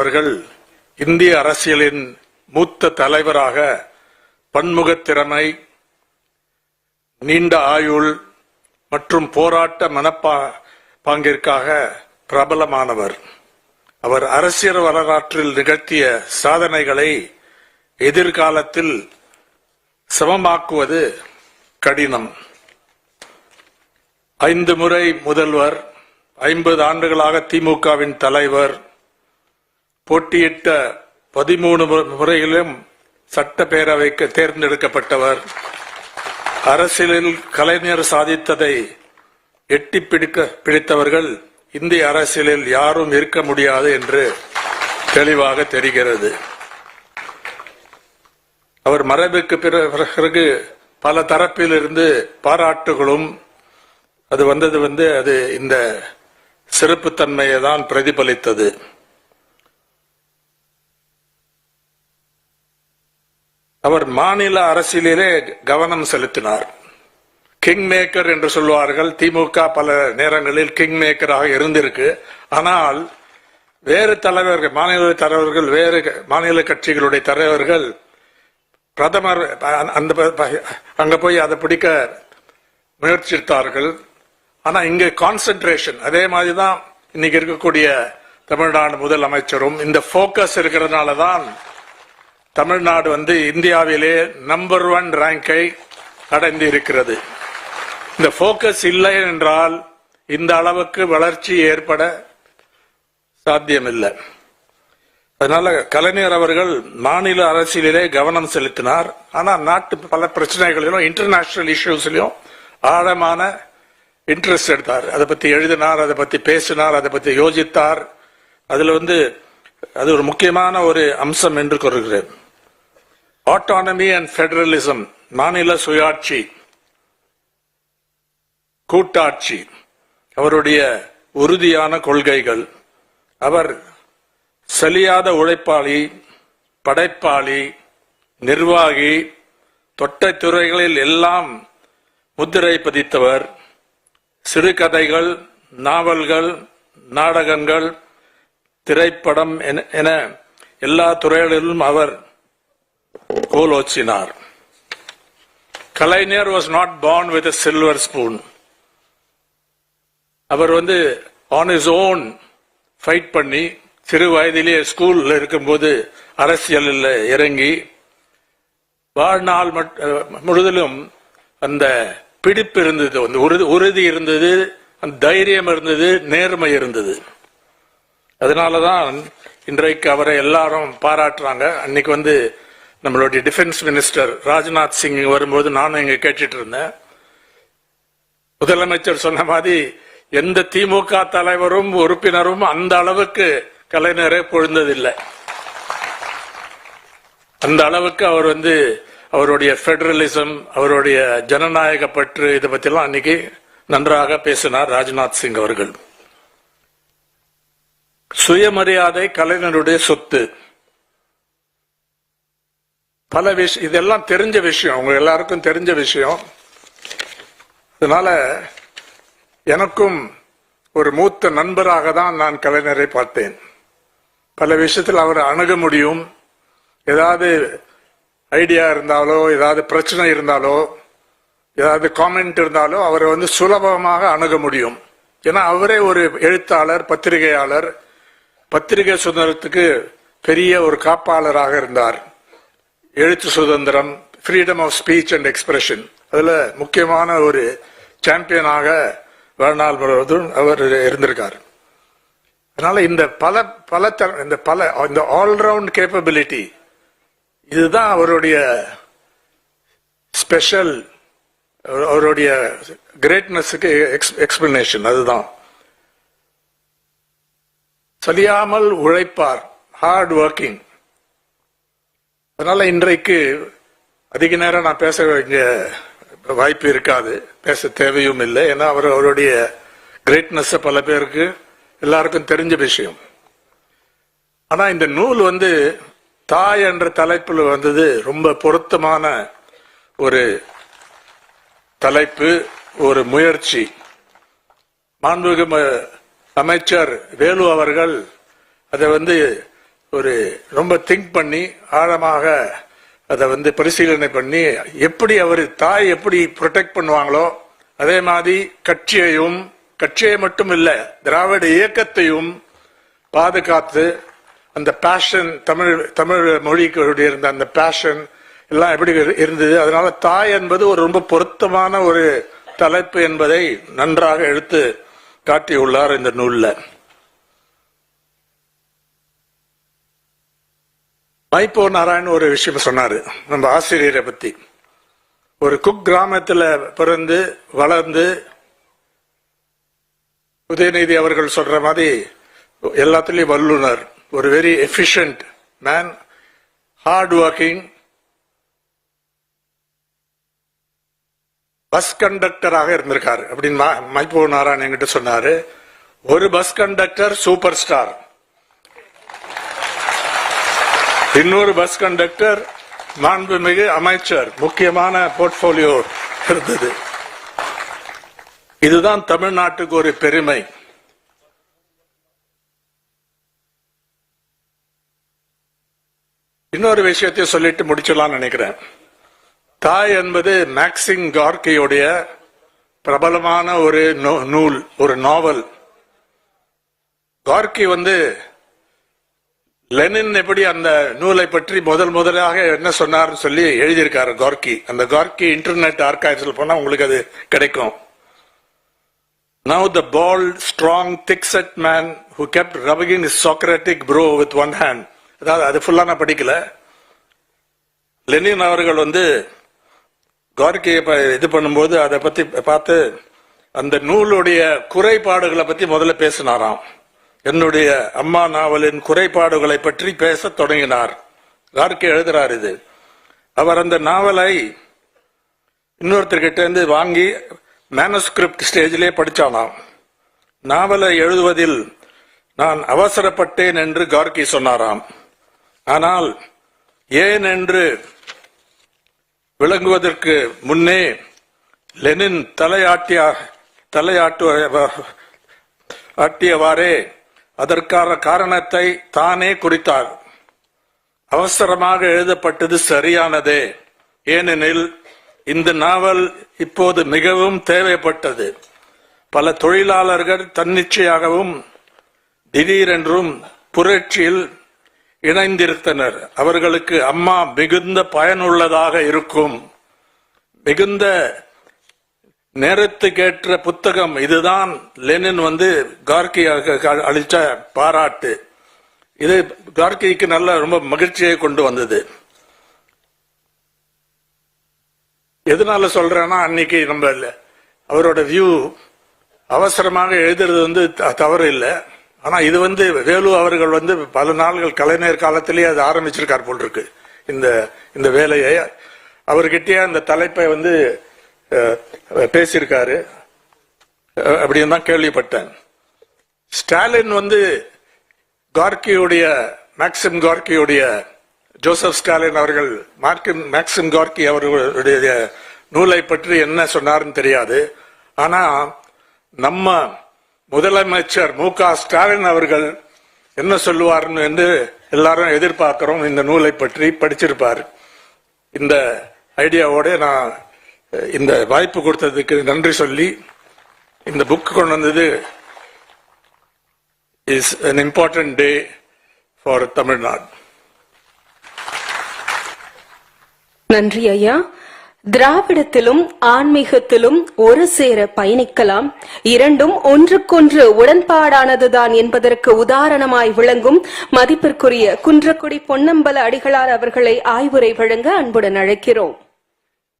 அவர்கள் இந்திய அரசியலின் மூத்த தலைவராக பன்முகத் திறமை நீண்ட ஆயுள் மற்றும் போராட்ட மனப்பா பாங்கிற்காக பிரபலமானவர். அவர் அரசியல் வரலாற்றில் நிகழ்த்திய சாதனைகளை எதிர்காலத்தில் சமமாக்குவது கடினம். ஐந்து முறை முதல்வர் ஐம்பது ஆண்டுகளாக திமுகவின் தலைவர் போட்டியிட்ட பதிமூணு முறையிலும் சட்டப்பேரவைக்கு தேர்ந்தெடுக்கப்பட்டவர். அரசியலில் கலைஞர் சாதித்ததை எட்டி பிடிக்க பிடித்தவர்கள் இந்திய அரசியலில் யாரும் இருக்க முடியாது என்று தெளிவாக தெரிகிறது. அவர் மறைவுக்கு பிறகு பல தரப்பிலிருந்து பாராட்டுகளும் அது வந்தது வந்து அது இந்த சிறப்புத்தன்மையை தான் பிரதிபலித்தது. அவர் மாநில அரசியலிலே கவனம் செலுத்தினார். கிங் மேக்கர் என்று சொல்வார்கள். திமுக பல நேரங்களில் கிங் மேக்கராக இருந்திருக்கு. ஆனால் வேறு தலைவர்கள் மாநில தலைவர்கள் வேறு மாநில கட்சிகளுடைய தலைவர்கள் பிரதமர் அந்த அங்க போய் அதை பிடிக்க முயற்சித்தார்கள். ஆனா இங்க கான்சென்ட்ரேஷன் அதே மாதிரி தான் இன்னைக்கு இருக்கக்கூடிய தமிழ்நாடு முதலமைச்சரும் இந்த போக்கஸ் இருக்கிறதுனால தான் தமிழ்நாடு வந்து இந்தியாவிலே நம்பர் ஒன் ரேங்கை அடைந்து இருக்கிறது இந்த போக்கஸ் இல்லை என்றால் இந்த அளவுக்கு வளர்ச்சி ஏற்பட சாத்தியமில்லை. அதனால கலைஞர் அவர்கள் மாநில அரசியலிலே கவனம் செலுத்தினார். ஆனால் நாட்டு பல பிரச்சனைகளிலும் இன்டர்நேஷனல் இஷ்யூஸ்லயும் ஆழமான இன்ட்ரெஸ்ட் எடுத்தார். அதை பத்தி எழுதினார் அதை பத்தி பேசினார் அதை பத்தி யோசித்தார். அதுல வந்து அது ஒரு முக்கியமான ஒரு அம்சம் என்று கூறுகிறேன் ஆட்டானமி அண்ட் பெடரலிசம் மாநில சுயாட்சி கூட்டாட்சி அவருடைய உறுதியான கொள்கைகள் அவர் செலியாத உழைப்பாளி படைப்பாளி நிர்வாகி தொட்ட துறைகளில் எல்லாம் முத்திரை பதித்தவர். சிறுகதைகள் நாவல்கள் நாடகங்கள் திரைப்படம் என எல்லா துறைகளிலும் அவர் கோலோச்சினார். Kalaignar was not born with silver spoon அவர் வந்து ஆன் இஸ் ஓன் ஃபைட் பண்ணி சிறு வயதிலேயே ஸ்கூலில் இருக்கும்போது அரசியலில் இறங்கி வாழ்நாள் முழுதிலும் அந்த பிடிப்பு இருந்தது அந்த உறுதி இருந்தது அந்த தைரியம் இருந்தது நேர்மை இருந்தது. அதனாலதான் இன்றைக்கு அவரை எல்லாரும் பாராட்டுறாங்க. அன்னைக்கு வந்து நம்மளுடைய டிஃபென்ஸ் மினிஸ்டர் ராஜ்நாத் சிங் வரும்போது நானும் இங்க கேட்டுட்டு இருந்தேன் முதலமைச்சர் சொன்ன மாதிரி எந்த திமுக தலைவரும் உறுப்பினரும் அந்த அளவுக்கு கலைஞரே பொழுந்ததில்லை அந்த அளவுக்கு அவர் வந்து அவருடைய பெடரலிசம் அவருடைய ஜனநாயக பற்று இதை பத்திலாம் அன்னைக்கு நன்றாக பேசினார் ராஜ்நாத் சிங் அவர்கள். சுயமரியாதை கலைஞருடைய சொத்து. பல விஷயம் இதெல்லாம் தெரிஞ்ச விஷயம். உங்க எல்லாருக்கும் தெரிஞ்ச விஷயம். அதனால எனக்கும் ஒரு மூத்த நண்பராக தான் நான் கலைஞரை பார்த்தேன். பல விஷயத்தில் அவரை அணுக முடியும். ஏதாவது ஐடியா இருந்தாலோ ஏதாவது பிரச்சனை இருந்தாலோ ஏதாவது காமெண்ட் இருந்தாலோ அவரை வந்து சுலபமாக அணுக முடியும். ஏன்னா அவரே ஒரு எழுத்தாளர் பத்திரிகையாளர். பத்திரிகை சுதந்திரத்துக்கு பெரிய ஒரு காப்பாளராக இருந்தார். எழுத்து சுதந்திரம் freedom of speech and expression அதுல முக்கியமான ஒரு சாம்பியனாக வாழ்நாள் முழுவதும் அவர் இருந்திருக்கார். அதனால இந்த பல பல இந்த பல இந்த ஆல்ரவுண்ட் கேப்பபிலிட்டி இதுதான் அவருடைய ஸ்பெஷல் அவருடைய கிரேட்னஸுக்கு எக்ஸ்பிளனேஷன் அதுதான். சரியாமல் உழைப்பார் ஹார்ட் ஒர்க்கிங் அதனால இன்றைக்கு அதிக நேரம் நான் பேச வேண்டிய வாய்ப்பு இருக்காது. பேச தேவையும் இல்லை. ஏன்னா அவர் அவருடைய கிரேட்னஸ் பல பேருக்கு எல்லாருக்கும் தெரிஞ்ச விஷயம். ஆனா இந்த நூல் வந்து தாய் என்ற தலைப்பில் வந்தது ரொம்ப பொருத்தமான ஒரு தலைப்பு ஒரு முயற்சி. மாண்புமிகு அமைச்சர் வேலு அவர்கள் அதை வந்து ஒரு ரொம்ப திங்க் பண்ணி ஆழமாக அதை வந்து பரிசீலனை பண்ணி எப்படி அவர் தாய் எப்படி ப்ரொடெக்ட் பண்ணுவாங்களோ அதே மாதிரி கட்சியையும் கட்சியை மட்டும் இல்ல திராவிட இயக்கத்தையும் பாதுகாத்து அந்த பேஷன் தமிழ் தமிழ் மொழிக்கு இருந்த அந்த பேஷன் எல்லாம் எப்படி இரு- இருந்தது அதனால தாய் என்பது ஒரு ரொம்ப பொருத்தமான ஒரு தலைப்பு என்பதை நன்றாக எடுத்து காட்டியுள்ளார் இந்த நூலில். மைப்போ நாராயண் ஒரு விஷயம் சொன்னாரு. நம்ம ஆசிரியரை பத்தி. ஒரு குக் கிராமத்துல பிறந்து வளர்ந்து உதயநிதி அவர்கள் சொல்ற மாதிரி எல்லாத்துலயும் வல்லுனர் ஒரு very efficient man hard working bus கண்டக்டராக இருந்திருக்காரு. அப்படின்னு மா- மைப்போ நாராயண் என்கிட்ட சொன்னாரு. ஒரு பஸ் கண்டக்டர் சூப்பர் ஸ்டார் இன்னொரு பஸ் கண்டக்டர் மாண்புமிகு அமைச்சர் முக்கியமான போர்ட்போலியோ இருந்தது. இதுதான் தமிழ்நாட்டுக்கு ஒரு பெருமை. இன்னொரு விஷயத்தை சொல்லிட்டு முடிச்சிடலாம்னு நினைக்கிறேன். தாய் என்பது மேக்சிங் கார்கியுடைய பிரபலமான ஒரு நூ- நூல் ஒரு நாவல் கார்கி வந்து லெனின் எப்படி அந்த நூலை பற்றி முதல் முதலாக என்ன சொன்னார்னு சொல்லி எழுதியிருக்காரு கார்கி. அந்த கார்கி இன்டர்நெட் ஆர்கைவ்ஸ்ல போனா உங்களுக்கு அது கிடைக்கும். Now the bald, strong, thick-set man who kept rubbing his Socratic bro with one hand. அதாவது அது ஃபுல்லா நான் படிக்கல. லெனின் அவர்கள் வந்து கார்கியை ப- இது பண்ணும்போது அதை பத்தி பார்த்து அந்த நூலுடைய குறைபாடுகளை பத்தி முதல்ல பேசினாராம். என்னுடைய அம்மா நாவலின் குறைபாடுகளை பற்றி பேசத் தொடங்கினார். யாருக்கு எழுதுறார் இது? அவர் அந்த நாவலை இன்னொருத்தர்கிட்ட இருந்து வாங்கி மேனஸ்கிரிப்ட் ஸ்டேஜிலே படித்தானாம் நாவலை எழுதுவதில் நான் அவசரப்பட்டேன் என்று கார்கி சொன்னாராம். ஆனால் ஏன் என்று விளங்குவதற்கு முன்னே லெனின் தலையாட்டிய தலையாட்டு ஆட்டியவாறே அதற்கான காரணத்தை தானே குறித்தார். அவசரமாக எழுதப்பட்டது சரியானதே. ஏனெனில் இந்த நாவல் இப்போது மிகவும் தேவைப்பட்டது. பல தொழிலாளர்கள் தன்னிச்சையாகவும் திடீரென்றும் புரட்சியில் இணைந்திருந்தனர் அவர்களுக்கு அம்மா மிகுந்த பயனுள்ளதாக இருக்கும். மிகுந்த நேரத்துக்கேற்ற புத்தகம். இதுதான் லெனின் வந்து கார்கியாக அளித்த பாராட்டு. இது கார்கிக்கு நல்ல ரொம்ப மகிழ்ச்சியை கொண்டு வந்தது. எதனால சொல்றேன்னா அன்னைக்கு நம்ம அவரோட வியூ அவசரமாக எழுதுறது வந்து த- தவறு இல்லை. ஆனா இது வந்து வேலு அவர்கள் வந்து பல நாள்கள் கலைஞர் காலத்திலேயே அது ஆரம்பிச்சிருக்கார் போல் இருக்கு. இந்த இந்த வேலையை. அவர்கிட்டயே அந்த தலைப்பை வந்து பேசியிருக்காரு. அப்படின்னு தான் கேள்விப்பட்டேன். ஸ்டாலின் வந்து கார்கியுடைய மேக்சிம் கார்கியுடைய ஜோசப் ஸ்டாலின் அவர்கள் மார்க்கின் மேக்சிம் கார்கி அவர்களுடைய நூலை பற்றி என்ன சொன்னார்னு தெரியாது. ஆனா நம்ம முதலமைச்சர் மு க ஸ்டாலின் அவர்கள் என்ன சொல்லுவார்னு என்று எல்லாரும் எதிர்பார்க்கிறோம். இந்த நூலை பற்றி படிச்சிருப்பார். இந்த ஐடியாவோட நான் இந்த வாய்ப்பு கொடுத்ததுக்கு நன்றி சொல்லி இந்த புக் கொண்டு வந்தது is an important day for Tamil Nadu நன்றி ஐயா. திராவிடத்திலும் ஆன்மீகத்திலும் ஒரு சேர பயணிக்கலாம். இரண்டும் ஒன்றுக்கொன்று உடன்பாடானதுதான் என்பதற்கு உதாரணமாய் விளங்கும் மதிப்பிற்குரிய குன்றக்குடி பொன்னம்பல அடிகளார் அவர்களை ஆய்வுரை வழங்க அன்புடன் அழைக்கிறோம்.